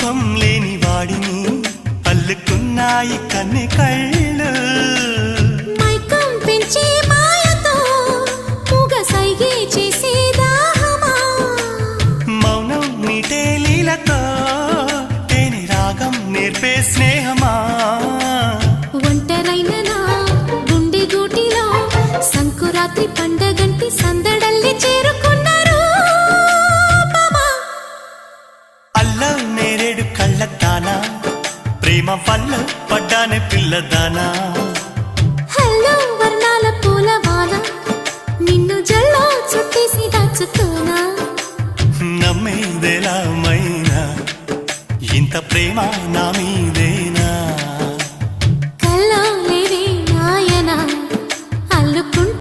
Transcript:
ముఖం లేని వాడిని అల్లుకున్నాయి కన్ను కళ్ళు. మౌనం రాగం స్నేహమా? నా చేరుకున్నారు అల్లం నేడు కళ్ళతానా ప్రేమ వల్ల పడ్డానే పిల్లదానా హలో వర్ణాల పూలవాల నమ్మేదేలా మైనా? ఇంత ప్రేమ నా మీదే